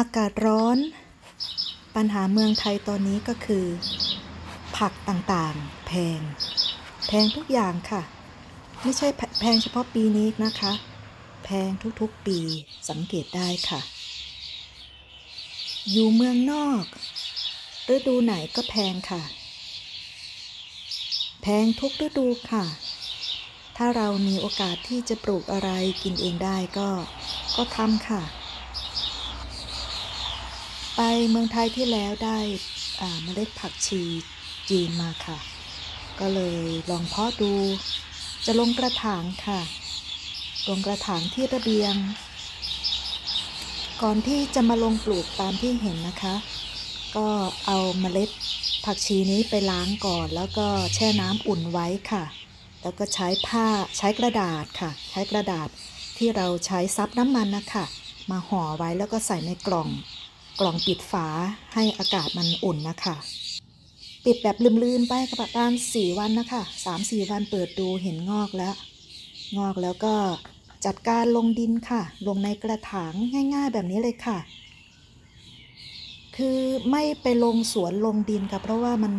อากาศร้อน ปัญหาเมืองไทยตอนนี้ก็คือ ผักต่างๆ แพง แพงทุกอย่างค่ะ ไม่ใช่แพงเฉพาะปีนี้นะคะ แพงทุกๆปีสังเกตได้ค่ะ อยู่เมืองนอกฤดูไหนก็แพงค่ะ แพงทุกฤดูค่ะ ถ้าเรามีโอกาสที่จะปลูกอะไรกินเองได้ก็ก็ทำค่ะ ไปเมืองไทยที่แล้วได้เมล็ดผักชีจีนมาค่ะ ก็เลยลองเพาะดู จะลงกระถางค่ะ ลงกระถางที่ระเบียง ก่อนที่จะมาลงปลูกตามที่เห็นนะคะ ก็เอาเมล็ดผักชีนี้ไปล้างก่อน แล้วก็แช่น้ำอุ่นไว้ค่ะ แล้วก็ใช้ผ้าใช้กระดาษค่ะ ใช้กระดาษที่เราใช้ซับน้ำมันนะคะ มาห่อไว้แล้วก็ใส่ในกล่อง กล่องปิดฝาให้อากาศมันอุ่นนะคะ ปิดแบบลืมๆไปกับประมาณสี่วันนะคะสามสี่วันเปิดดูเห็นงอกแล้ว งอกแล้วก็จัดการลงดินค่ะ ลงในกระถางง่ายๆแบบนี้เลยค่ะ คือไม่ไปลงสวนลงดินค่ะเพราะว่ามัน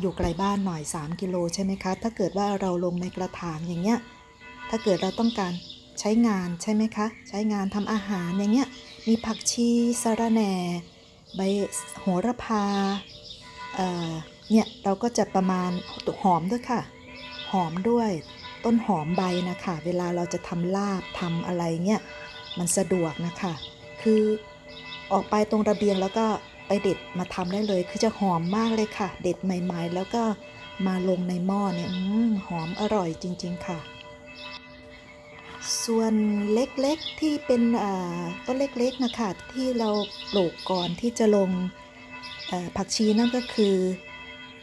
อยู่ไกลบ้านหน่อย 3 กิโลใช่ไหมคะ ถ้าเกิดว่าเราลงในกระถางอย่างเงี้ย ถ้าเกิดเราต้องการ ใช้งานใช่ไหมคะ ใช้งานทำอาหารอย่างเงี้ย มีผักชีสะระแหน่ ใบโหระพาเอ่อเนี่ย เราก็จะประมาณหอมด้วยค่ะ หอมด้วยต้นหอมใบนะคะ เวลาเราจะทำลาบทำอะไรเงี้ย มันสะดวกนะคะ คือออกไปตรงระเบียงแล้วก็ไปเด็ดมาทำได้เลย คือจะหอมมากเลยค่ะ เด็ดใหม่ ๆ แล้วก็มาลงในหม้อเนี่ยอหอมอร่อยจริง ๆ ค่ะ ส่วนเล็กๆที่เป็นต้นเล็กๆนะคะที่เราปลูกก่อนที่จะลงผักชีนั่นก็คือ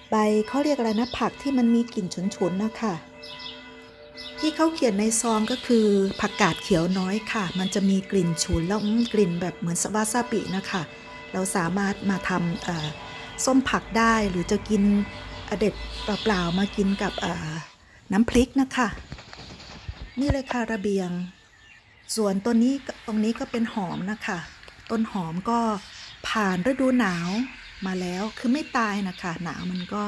ใบเขาเรียกอะไรนะผักที่มันมีกลิ่นฉุนๆนะคะที่เขาเขียนในซองก็คือผักกาดเขียวน้อยค่ะ มันจะมีกลิ่นฉุนแล้วกลิ่นแบบเหมือนวาซาบินะคะ เราสามารถมาทำส้มผักได้หรือจะกินอเด็ดเปล่าๆมากินกับน้ำพริกนะคะ นี่เลยค่ะระเบียง ส่วนต้นนี้ตรงนี้ก็เป็นหอมนะคะ ต้นหอมก็ผ่านฤดูหนาวมาแล้วคือไม่ตายนะคะ หนาวมันก็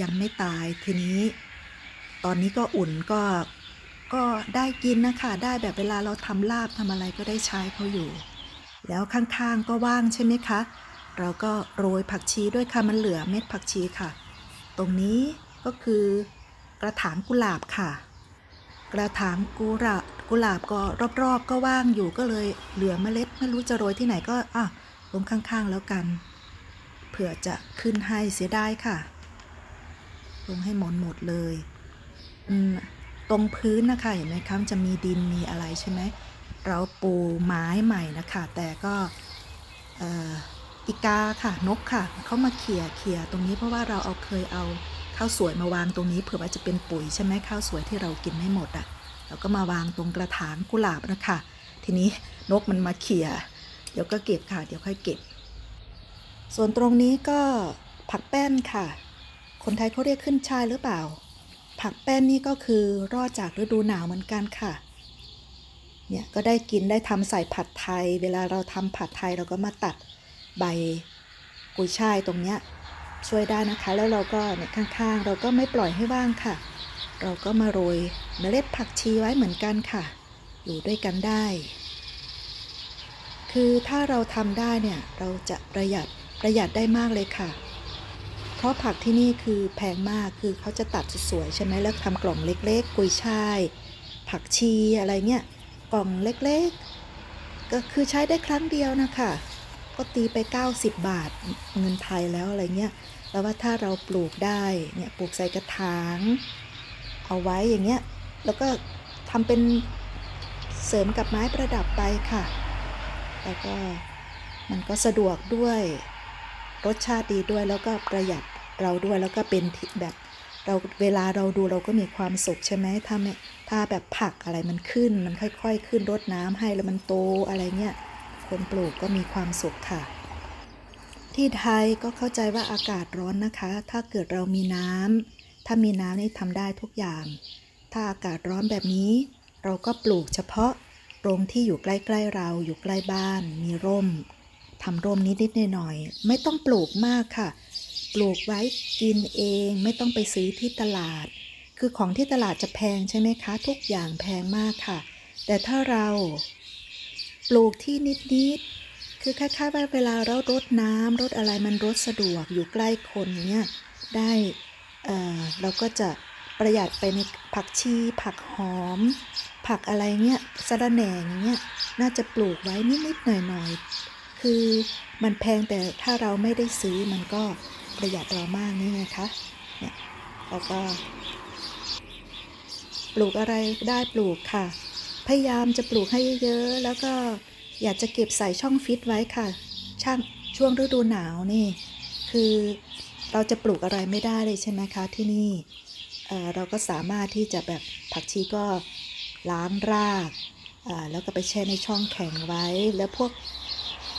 ยังไม่ตายทีนี้ ตอนนี้ก็อุ่นก็ก็ได้กินนะคะ ได้แบบเวลาเราทำลาบทำอะไรก็ได้ใช้เขาอยู่ แล้วข้างๆก็ว่างใช่ไหมคะ เราก็โรยผักชีด้วยค่ะมันเหลือเม็ดผักชีค่ะ ตรงนี้ก็คือกระถางกุหลาบค่ะ กระถางกุหลาบกุหลาบก็รอบๆ ก็ว่างอยู่ก็เลยเหลือเมล็ด ไม่รู้จะโรยที่ไหนก็อะลงข้างๆแล้วกัน เผื่อจะขึ้นให้เสียไดายค่ะ ลงให้หมดหมดเลยอืมตรงพื้นนะคะเห็นไหมคะมันจะมีดินมีอะไรใช่ไหมเราปูไม้ใหม่นะคะ แต่ก็อีกาค่ะนกค่ะเขามาเขี่ยเขี่ยตรงนี้เพราะว่าเราเอาเคยเอา ข้าวสวยมาวางตรงนี้เผื่อว่าจะเป็นปุ๋ยใช่ไหมข้าวสวยที่เรากินไม่หมดอะ่ะเราก็มาวางตรงกระถางกุหลาบนะคะ ทีนี้นกมันมาเขี่ยเดี๋ยวก็เก็บค่ะ เดี๋ยวค่อยเก็บ ส่วนตรงนี้ก็ผักแป้นค่ะ คนไทยเขาเรียกขึ้นชายหรือเปล่า ผักแป้นนี่ก็คือรอดจากฤดูหนาวเหมือนกันค่ะเนี่ยก็ได้กินได้ทำใส่ผัดไทย เวลาเราทำผัดไทยเราก็มาตัดใบกุยช่ายตรงเนี้ย ช่วยได้นะคะ แล้วเราก็เนี่ยข้างๆ เราก็ไม่ปล่อยให้ว่างค่ะ เราก็มาโรยเมล็ดผักชีไว้เหมือนกันค่ะ อยู่ด้วยกันได้ คือถ้าเราทำได้เนี่ยเราจะประหยัดประหยัดได้มากเลยค่ะ เพราะผักที่นี่คือแพงมากคือเขาจะตัดสวยๆใช่ไหมแล้วทำกล่องเล็กๆ กุยช่าย ผักชีอะไรเงี้ยกล่องเล็กๆ ก็คือใช้ได้ครั้งเดียวนะคะ ก็ตีไป 90 บาทเงินไทยแล้วอะไรเงี้ยแล้วว่าถ้าเราปลูกได้เนี่ยปลูกใส่กระถาง เอาไว้อย่างเงี้ยแล้วก็ทำเป็นเสริมกับไม้ประดับไปค่ะ แล้วก็มันก็สะดวกด้วยรสชาติดีด้วยแล้วก็ประหยัดเราด้วยแล้วก็เป็นแบบเราเวลาเราดูเราก็มีความสุขใช่ไหมถ้าไม่ถ้าแบบผักอะไรมันขึ้น มันค่อย ๆ ขึ้นรดน้ำให้แล้วมันโตอะไรเงี้ย คนปลูกก็มีความสุขค่ะ ที่ไทยก็เข้าใจว่าอากาศร้อนนะคะ ถ้าเกิดเรามีน้ำถ้ามีน้ำนี่ทำได้ทุกอย่าง ถ้าอากาศร้อนแบบนี้ เราก็ปลูกเฉพาะตรงที่อยู่ใกล้ๆเราอยู่ใกล้บ้าน มีร่มทำร่มนิดๆหน่อยๆไม่ต้องปลูกมากค่ะ ปลูกไว้กินเองไม่ต้องไปซื้อที่ตลาด คือของที่ตลาดจะแพงใช่ไหมคะ ทุกอย่างแพงมากค่ะ แต่ถ้าเรา ปลูกที่นิดๆ คือคล้ายๆว่าเวลาเรารดน้ำรดอะไรมันรดสะดวกอยู่ใกล้คนเนี่ยได้เอ่อเราก็จะประหยัดไปในผักชี ผักหอม ผักอะไรเนี่ยสะระแหน่อย่างเงี้ยน่าจะปลูกไว้นิดๆหน่อยๆ คือมันแพงแต่ถ้าเราไม่ได้ซื้อมันก็ประหยัดเรามากนี่ไงคะเนี่ยแล้วก็ ปลูกอะไรได้ปลูกค่ะ พยายามจะปลูกให้เยอะๆ แล้วก็อยากจะเก็บใส่ช่องฟิตไว้ค่ะ ช่างช่วงฤดูหนาวนี่ คือเราจะปลูกอะไรไม่ได้เลยใช่ไหมคะที่นี่เอ่อเราก็สามารถที่จะแบบผักชีก็ล้างรากแล้วก็ไปแช่ในช่องแข็งไว้ แล้วพวก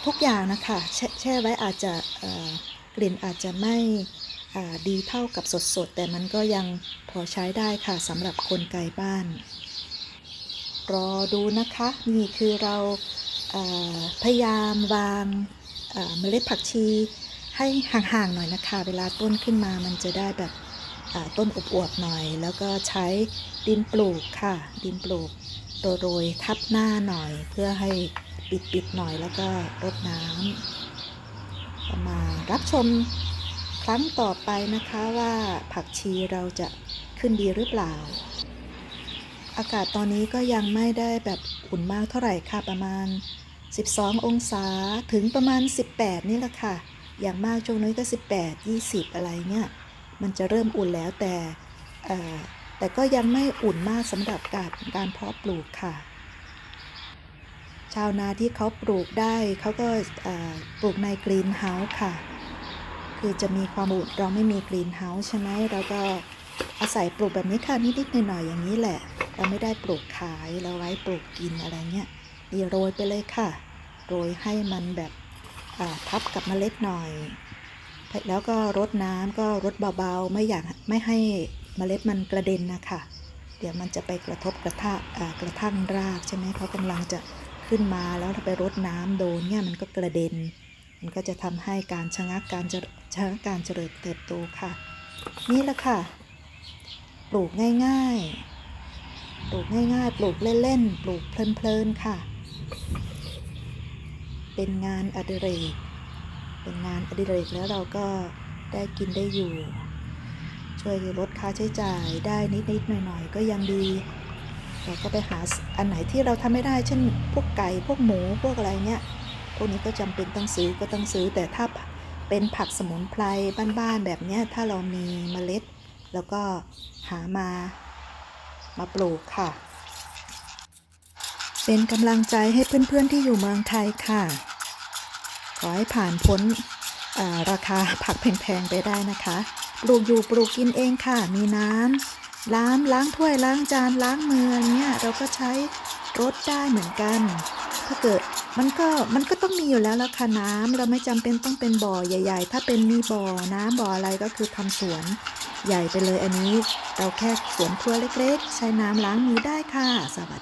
ทุกอย่างนะคะแช่แช่ไว้อาจจะกลิ่นอาจจะไม่ดีเท่ากับสดๆ แต่มันก็ยังพอใช้ได้ค่ะสำหรับคนไกลบ้าน รอดูนะคะ นี่คือเราพยายามวางเอ่อเมล็ดผักชีให้ห่างๆหน่อยนะคะ เวลาต้นขึ้นมามันจะได้แบบต้นอวบๆหน่อย แล้วก็ใช้ดินปลูกค่ะ ดินปลูกโรยทับหน้าหน่อย เพื่อให้ปิดๆหน่อยแล้วก็รดน้ำมารับชมครั้งต่อไปนะคะว่าผักชีเราจะขึ้นดีหรือเปล่า อากาศตอนนี้ก็ยังไม่ได้แบบอุ่นมากเท่าไหร่ค่ะประมาณ 12 องศาถึงประมาณ 18 นี่แหละค่ะ อย่างมากช่วงนี้ก็ 18 20 อะไรเนี่ย มันจะเริ่มอุ่นแล้วแต่แต่ก็ยังไม่อุ่นมากสำหรับการการเพาะปลูกค่ะ ชาวนาที่เขาปลูกได้เขาก็ปลูกในกรีนเฮาส์ค่ะ คือจะมีความอุ่นเราไม่มีกรีนเฮาส์ใช่ไหมเราก็อาศัยปลูกแบบนี้ค่ะนิดๆหน่อยๆอย่างนี้แหละ เราไม่ได้ปลูกขายเราไว้ปลูกกินอะไรเงี้ยนี่โรยไปเลยค่ะ โรยให้มันแบบทับกับเมล็ดหน่อย แล้วก็รดน้ำก็รดเบาๆ ไม่อยากไม่ให้เมล็ดมันกระเด็นนะคะ เดี๋ยวมันจะไปกระทบกระทะกระทั่งรากใช่ไหมเขากำลังจะขึ้นมาแล้วถ้าไปรดน้ำโดนเนี่ยมันก็กระเด็น มันก็จะทำให้การชะงักการจริญชะงักการเจริญเติบโตค่ะ นี่แหละค่ะ ปลูกง่าย ๆ ปลูกง่าย ๆ ปลูกเล่นๆ ปลูกเพลินๆ ค่ะ เป็นงานอดิเรก เป็นงานอดิเรกแล้วเราก็ได้กินได้อยู่ ช่วยลดค่าใช้จ่ายได้นิดๆ หน่อยๆ ก็ยังดีเราก็ไปหาอันไหนที่เราทำไม่ได้ เช่น พวกไก่ พวกหมู พวกอะไรเนี้ย พวกนี้ก็จำเป็นต้องซื้อก็ต้องซื้อ แต่ถ้าเป็นผักสมุนไพรบ้านๆ แบบเนี้ย ถ้าเรามีเมล็ด แล้วก็หามา มาปลูกค่ะ เป็นกำลังใจให้เพื่อนๆที่อยู่เมืองไทยค่ะ ขอให้ผ่านพ้นราคาผักแพงๆไปได้นะคะ ปลูกอยู่ปลูกกินเองค่ะ มีน้ำล้างล้างถ้วยล้างจานล้างมือเนี่ยเราก็ใช้รถได้เหมือนกัน ถ้าเกิดมันก็มันก็ต้องมีอยู่แล้วละค่ะน้ำเราไม่จำเป็นต้องเป็นบ่อใหญ่ ๆ ถ้าเป็นมีบ่อน้ำบ่ออะไรก็คือทำสวน ใหญ่ไปเลยอันนี้ เราแค่สวนครัวเล็กๆ ใช้น้ำล้างมือได้ค่ะ สวัสดี